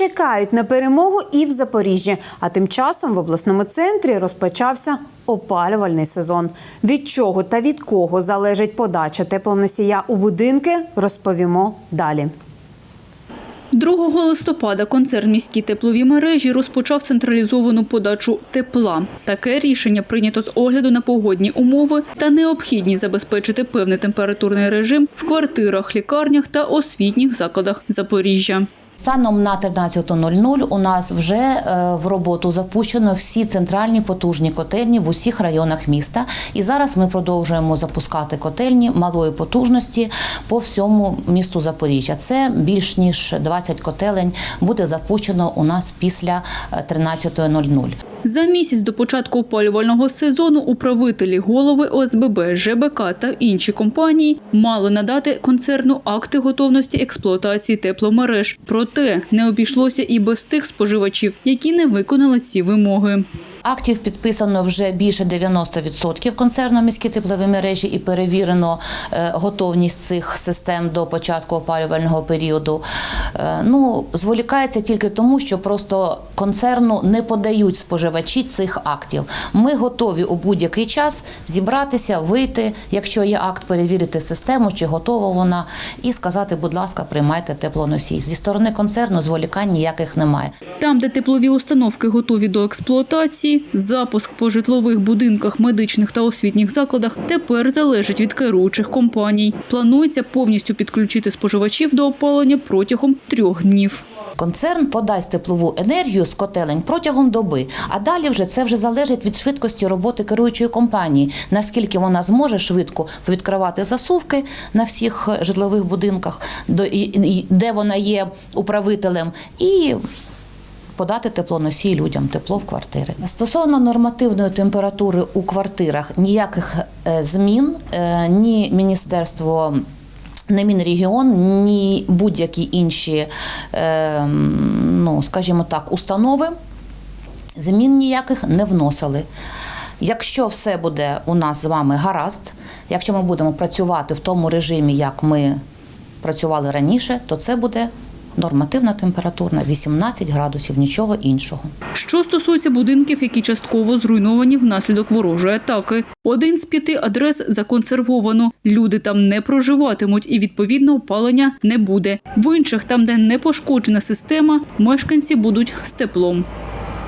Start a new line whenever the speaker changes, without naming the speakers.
Чекають на перемогу і в Запоріжжі. А тим часом в обласному центрі розпочався опалювальний сезон. Від чого та від кого залежить подача теплоносія у будинки, розповімо далі.
2 листопада концерн міські теплові мережі розпочав централізовану подачу тепла. Таке рішення прийнято з огляду на погодні умови та необхідність забезпечити певний температурний режим в квартирах, лікарнях та освітніх закладах Запоріжжя.
Станом на 13.00 у нас вже е, в роботу запущено всі центральні потужні котельні в усіх районах міста. І зараз ми продовжуємо запускати котельні малої потужності по всьому місту Запоріжжя. Це більш ніж 20 котелень буде запущено у нас після е, 13.00.
За місяць до початку опалювального сезону управителі, голови ОСББ, ЖБК та інші компанії мали надати концерну акти готовності експлуатації тепломереж. Проте не обійшлося і без тих споживачів, які не виконали ці вимоги.
Актів підписано вже більше 90% концерну міські теплові мережі і перевірено е, готовність цих систем до початку опалювального періоду. Е, Ну, зволікається тільки тому, що просто концерну не подають споживачі цих актів. Ми готові у будь-який час зібратися, вийти, якщо є акт, перевірити систему, чи готова вона, і сказати, будь ласка, приймайте теплоносій. Зі сторони концерну зволікань ніяких немає.
Там, де теплові установки готові до експлуатації, запуск по житлових будинках, медичних та освітніх закладах тепер залежить від керуючих компаній. Планується повністю підключити споживачів до опалення протягом трьох днів.
Концерн подасть теплову енергію з котелень протягом доби, а далі вже це вже залежить від швидкості роботи керуючої компанії, наскільки вона зможе швидко відкривати засувки на всіх е, житлових будинках, де вона є управителем, і подати теплоносій людям, тепло в квартири. Стосовно нормативної температури у квартирах ніяких е, змін е, ні міністерство. Не Мінрегіон, ні будь-які інші, е, ну скажімо так, установи змін ніяких не вносили. Якщо все буде у нас з вами гаразд, якщо ми будемо працювати в тому режимі, як ми працювали раніше, то це буде нормативна температурна 18 градусів, нічого іншого.
Що стосується будинків, які частково зруйновані внаслідок ворожої атаки, один з п'яти адрес законсервовано. Люди там не проживатимуть і відповідно опалення не буде. В інших, там, де не пошкоджена система, мешканці будуть з теплом.